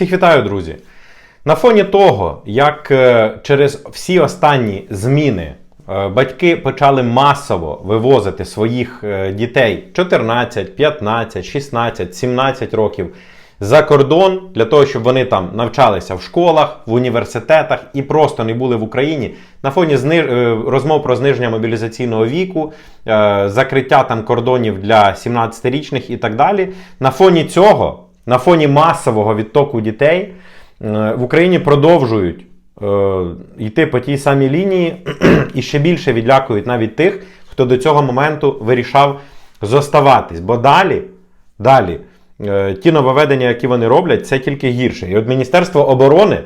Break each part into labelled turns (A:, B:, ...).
A: Всіх вітаю, друзі! На фоні того, як е, через всі останні зміни е, батьки почали масово вивозити своїх е, дітей 14, 15, 16, 17 років за кордон для того, щоб вони там навчалися в школах, в університетах і просто не були в Україні. На фоні зни... розмов про зниження мобілізаційного віку, закриття там кордонів для 17-річних і так далі. На фоні цього, на фоні масового відтоку дітей е, в Україні продовжують е, йти по тій самій лінії і ще більше відлякують навіть тих, хто до цього моменту вирішав зоставатись. Бо далі, далі, е, ті нововведення, які вони роблять, це тільки гірше. І от Міністерство оборони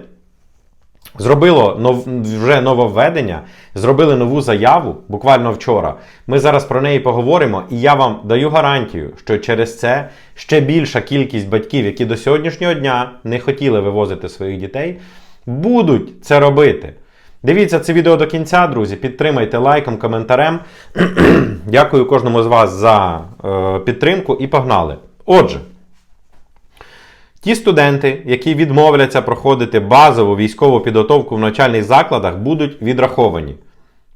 A: зробило нов, вже нововведення, зробили нову заяву буквально вчора. Ми зараз про неї поговоримо, і я вам даю гарантію, що через це ще більша кількість батьків, які до сьогоднішнього дня не хотіли вивозити своїх дітей, будуть це робити. Дивіться це відео до кінця, друзі. Підтримайте лайком, коментарем. Дякую кожному з вас за е, підтримку і погнали. Отже. Ті студенти, які відмовляться проходити базову військову підготовку в навчальних закладах, будуть відраховані,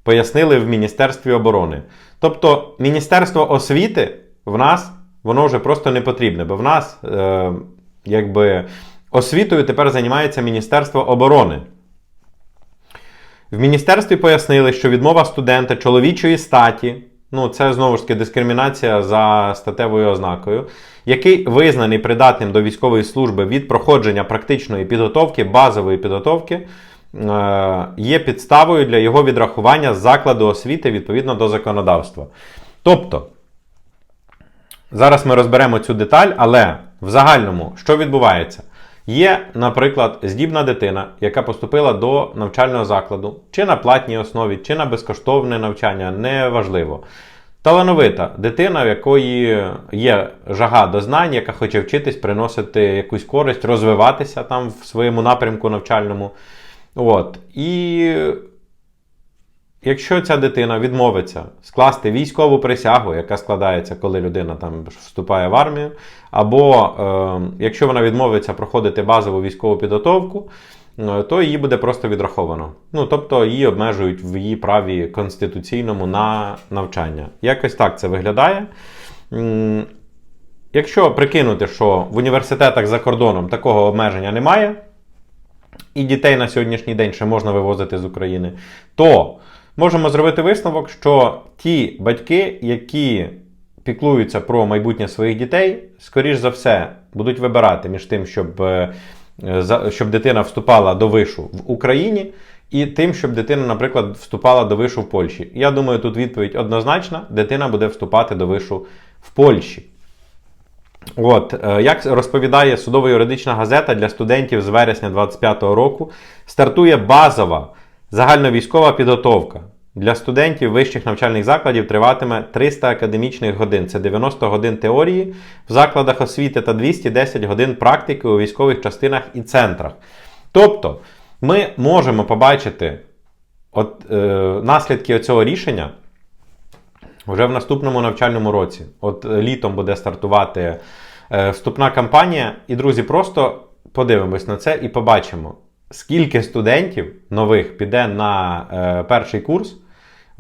A: пояснили в Міністерстві оборони. Тобто, Міністерство освіти в нас воно вже просто не потрібне, бо в нас е, якби освітою тепер займається Міністерство оборони. В міністерстві пояснили, що відмова студента чоловічої статі, ну це знову ж таки дискримінація за статевою ознакою, який визнаний придатним до військової служби від проходження практичної підготовки, базової підготовки, е, є підставою для його відрахування з закладу освіти відповідно до законодавства. Тобто, зараз ми розберемо цю деталь, але в загальному, що відбувається? Є, наприклад, здібна дитина, яка поступила до навчального закладу, чи на платній основі, чи на безкоштовне навчання, неважливо. Талановита дитина, в якої є жага до знань, яка хоче вчитись, приносити якусь користь, розвиватися там в своєму напрямку навчальному. От. І якщо ця дитина відмовиться скласти військову присягу, яка складається, коли людина там вступає в армію, або е, якщо вона відмовиться проходити базову військову підготовку, е, то її буде просто відраховано. Ну, тобто її обмежують в її праві конституційному на навчання. Якось так це виглядає. Якщо прикинути, що в університетах за кордоном такого обмеження немає, і дітей на сьогоднішній день ще можна вивозити з України, то можемо зробити висновок, що ті батьки, які піклуються про майбутнє своїх дітей, скоріш за все, будуть вибирати між тим, щоб, е, щоб дитина вступала до вишу в Україні, і тим, щоб дитина, наприклад, вступала до вишу в Польщі. Я думаю, тут відповідь однозначна: дитина буде вступати до вишу в Польщі. От, е, як розповідає судово-юридична газета для студентів з вересня 2025 року, стартує базова загальновійськова підготовка. Для студентів вищих навчальних закладів триватиме 300 академічних годин. Це 90 годин теорії в закладах освіти та 210 годин практики у військових частинах і центрах. Тобто, ми можемо побачити от, е, наслідки цього рішення вже в наступному навчальному році. От е, літом буде стартувати е, вступна кампанія. І, друзі, просто подивимось на це і побачимо, скільки студентів нових піде на е, перший курс.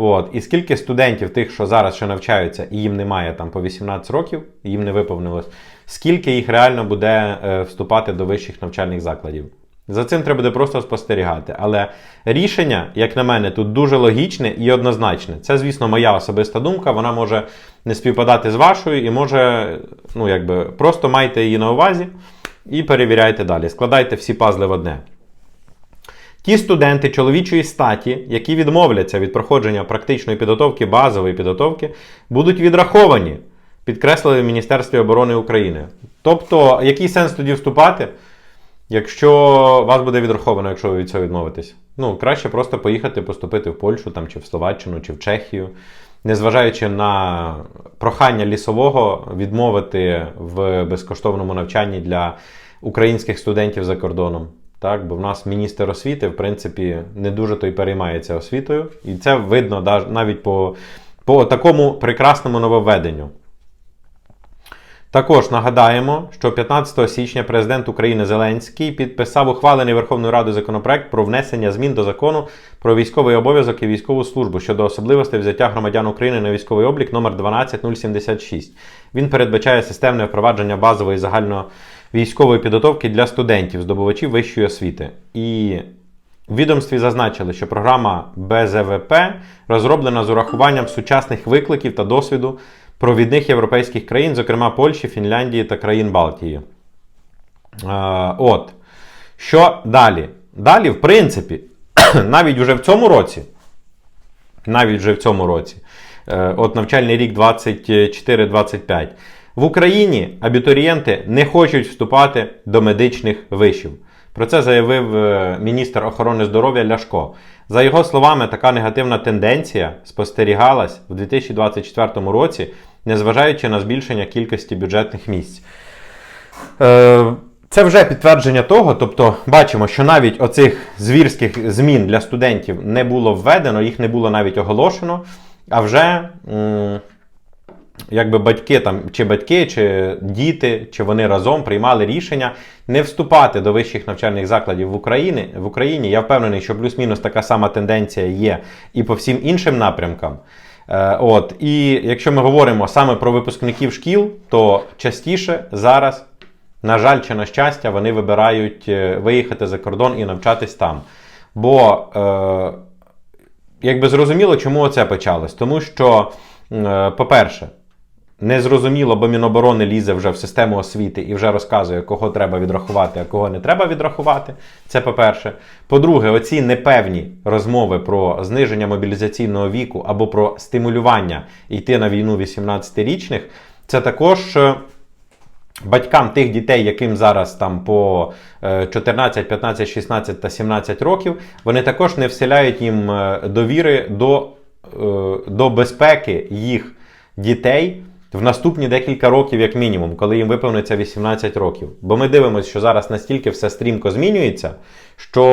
A: От, і скільки студентів, тих, що зараз ще навчаються, і їм немає там по 18 років, їм не виповнилось, скільки їх реально буде е, вступати до вищих навчальних закладів. За цим треба буде просто спостерігати. Але рішення, як на мене, тут дуже логічне і однозначне. Це, звісно, моя особиста думка. Вона може не співпадати з вашою і може, ну, якби, просто майте її на увазі і перевіряйте далі. Складайте всі пазли в одне. Ті студенти чоловічої статі, які відмовляться від проходження практичної підготовки, базової підготовки, будуть відраховані, підкреслили в Міністерстві оборони України. Тобто, який сенс тоді вступати? Якщо вас буде відраховано, якщо ви від цього відмовитесь, ну краще просто поїхати поступити в Польщу там, чи в Словаччину, чи в Чехію, незважаючи на прохання лісового відмовити в безкоштовному навчанні для українських студентів за кордоном. Так, бо в нас міністр освіти, в принципі, не дуже то й переймається освітою, і це видно навіть по, по такому прекрасному нововведенню. Також нагадаємо, що 15 січня президент України Зеленський підписав ухвалений Верховною Радою законопроект про внесення змін до закону про військовий обов'язок і військову службу щодо особливостей взяття громадян України на військовий облік номер 12076. Він передбачає системне впровадження базової загальновійськової підготовки для студентів, здобувачів вищої освіти. І в відомстві зазначили, що програма БЗВП розроблена з урахуванням сучасних викликів та досвіду провідних європейських країн, зокрема Польщі, Фінляндії та країн Балтії. Е, от. Що далі? Далі, в принципі, навіть вже в цьому році, навіть вже в цьому році, е, от навчальний рік 24-25, в Україні абітурієнти не хочуть вступати до медичних вишів. Про це заявив е, міністр охорони здоров'я Ляшко. За його словами, така негативна тенденція спостерігалась в 2024 році, незважаючи на збільшення кількості бюджетних місць. Е, Це вже підтвердження того, тобто бачимо, що навіть оцих звірських змін для студентів не було введено, їх не було навіть оголошено, а вже якби батьки там, чи батьки, чи діти, чи вони разом приймали рішення не вступати до вищих навчальних закладів в Україні. В Україні я впевнений, що плюс-мінус така сама тенденція є і по всім іншим напрямкам. Е, От, і якщо ми говоримо саме про випускників шкіл, то частіше зараз, на жаль чи на щастя, вони вибирають е, виїхати за кордон і навчатись там. Бо е, якби зрозуміло, чому це почалось. Тому що, е, по-перше, незрозуміло, бо Міноборони лізе вже в систему освіти і вже розказує, кого треба відрахувати, а кого не треба відрахувати. Це по-перше. По-друге, оці непевні розмови про зниження мобілізаційного віку або про стимулювання йти на війну 18-річних, це також. е, Батькам тих дітей, яким зараз там по е, 14, 15, 16 та 17 років, вони також не вселяють їм е, довіри до, е, до безпеки їх дітей в наступні декілька років, як мінімум, коли їм виповниться 18 років. Бо ми дивимося, що зараз настільки все стрімко змінюється, що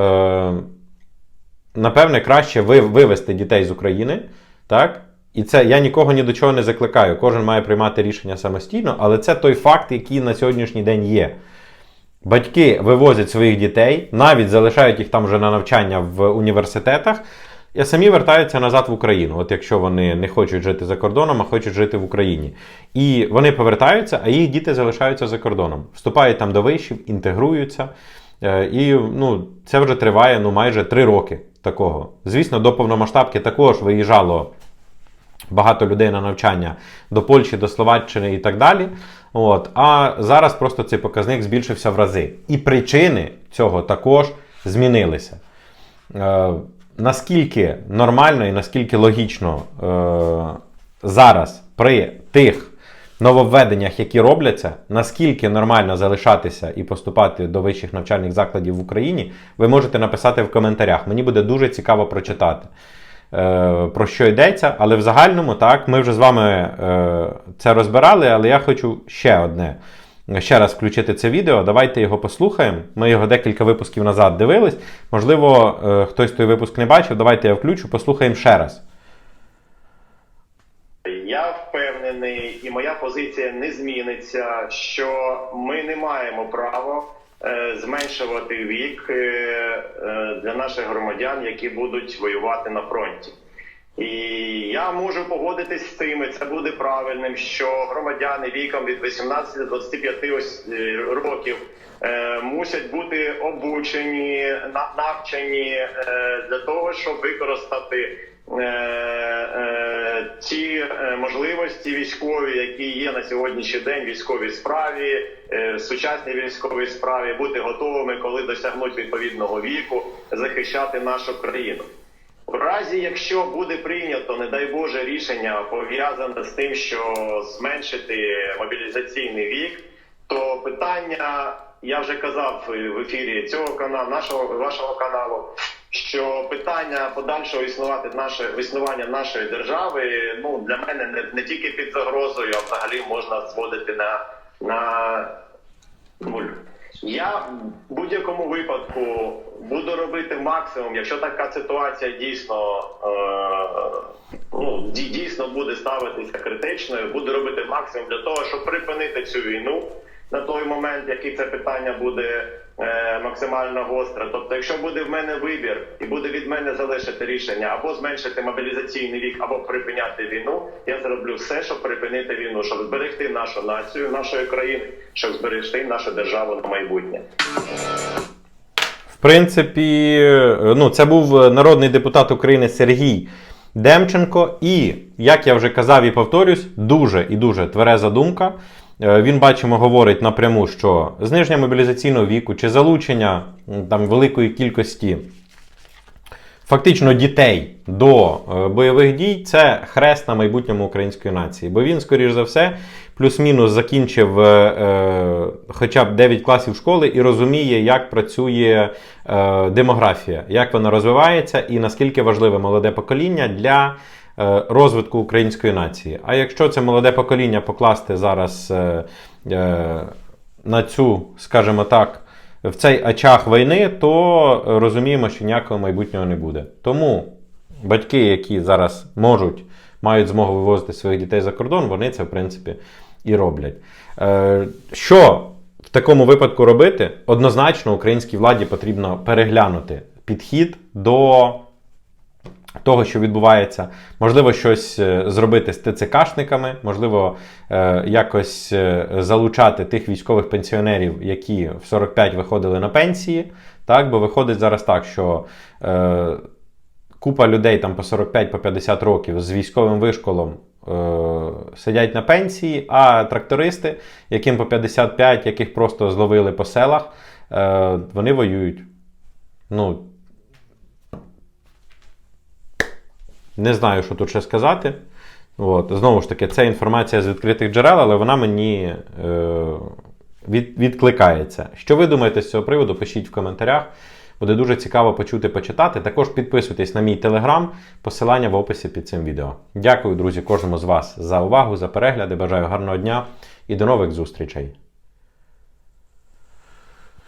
A: е, напевне краще ви- вивести дітей з України, так? І це я нікого ні до чого не закликаю. Кожен має приймати рішення самостійно, але це той факт, який на сьогоднішній день є. Батьки вивозять своїх дітей, навіть залишають їх там вже на навчання в університетах, і самі вертаються назад в Україну. От якщо вони не хочуть жити за кордоном, а хочуть жити в Україні. І вони повертаються, а їх діти залишаються за кордоном. Вступають там до вишів, інтегруються. Е, І ну, це вже триває ну, майже три роки такого. Звісно, до повномасштабки також виїжджало багато людей на навчання до Польщі, до Словаччини і так далі. От. А зараз просто цей показник збільшився в рази. І причини цього також змінилися. Наскільки нормально і наскільки логічно е, зараз при тих нововведеннях, які робляться, наскільки нормально залишатися і поступати до вищих навчальних закладів в Україні, ви можете написати в коментарях. Мені буде дуже цікаво прочитати. е, Про що йдеться, але в загальному так, ми вже з вами е, це розбирали, але я хочу ще одне ще раз включити це відео. Давайте його послухаємо. Ми його декілька випусків назад дивились. Можливо, е, хтось той випуск не бачив. Давайте я включу, послухаємо ще раз.
B: Я впевнений, і моя позиція не зміниться, що ми не маємо права е, зменшувати вік е, для наших громадян, які будуть воювати на фронті. І я можу погодитись з тим, це буде правильним, що громадяни віком від 18 до 25 ось, е, років е, мусять бути обучені, на- навчені е, для того, щоб використати е, е, ті е, можливості військові, які є на сьогоднішній день військовій справі, е, сучасній військовій справі, бути готовими, коли досягнуть відповідного віку, захищати нашу країну. В разі, якщо буде прийнято, не дай Боже, рішення пов'язане з тим, що зменшити мобілізаційний вік, то питання, я вже казав в ефірі цього каналу, нашого вашого каналу, що питання подальшого існувати наше існування нашої держави, ну для мене не, не тільки під загрозою, а взагалі можна зводити на, на нуль. Я в будь-якому випадку буду робити максимум, якщо така ситуація дійсно е, ну дій- дійсно буде ставитися критичною, буду робити максимум для того, щоб припинити цю війну на той момент, який це питання буде е, максимально гостре. Тобто, якщо буде в мене вибір і буде від мене залишити рішення або зменшити мобілізаційний вік, або припиняти війну, я зроблю все, щоб припинити війну, щоб зберегти нашу націю, нашої країни, щоб зберегти нашу державу на майбутнє.
A: В принципі, е, ну, це був народний депутат України Сергій Демченко. І, як я вже казав і повторюсь, дуже і дуже твереза думка. Е, Він, бачимо, говорить напряму, що зниження мобілізаційного віку чи залучення там, великої кількості фактично дітей до е, бойових дій це хрест на майбутньому української нації. Бо він, скоріш за все, плюс-мінус закінчив е, е, хоча б 9 класів школи і розуміє, як працює е, демографія, як вона розвивається і наскільки важливе молоде покоління для розвитку української нації. А якщо це молоде покоління покласти зараз е, е, на цю, скажімо так, в цей очах війни, то е, розуміємо, що ніякого майбутнього не буде. Тому батьки, які зараз можуть, мають змогу вивозити своїх дітей за кордон, вони це в принципі і роблять. Е, Що в такому випадку робити? Однозначно, українській владі потрібно переглянути підхід до того, що відбувається, можливо, щось е, зробити з ТЦКшниками, можливо, е, якось е, залучати тих військових пенсіонерів, які в 45 виходили на пенсії. Так, бо виходить зараз так, що е, купа людей там по 45 по 50 років з військовим вишколом сидять на пенсії, а трактористи, яким по 55, яких просто зловили по селах, вони воюють. Ну, Не знаю, що тут ще сказати. От. Знову ж таки, це інформація з відкритих джерел, але вона мені е, від, відкликається. Що ви думаєте з цього приводу? Пишіть в коментарях. Буде дуже цікаво почути, почитати. Також підписуйтесь на мій телеграм, посилання в описі під цим відео. Дякую, друзі, кожному з вас за увагу, за перегляди. Бажаю гарного дня і до нових зустрічей!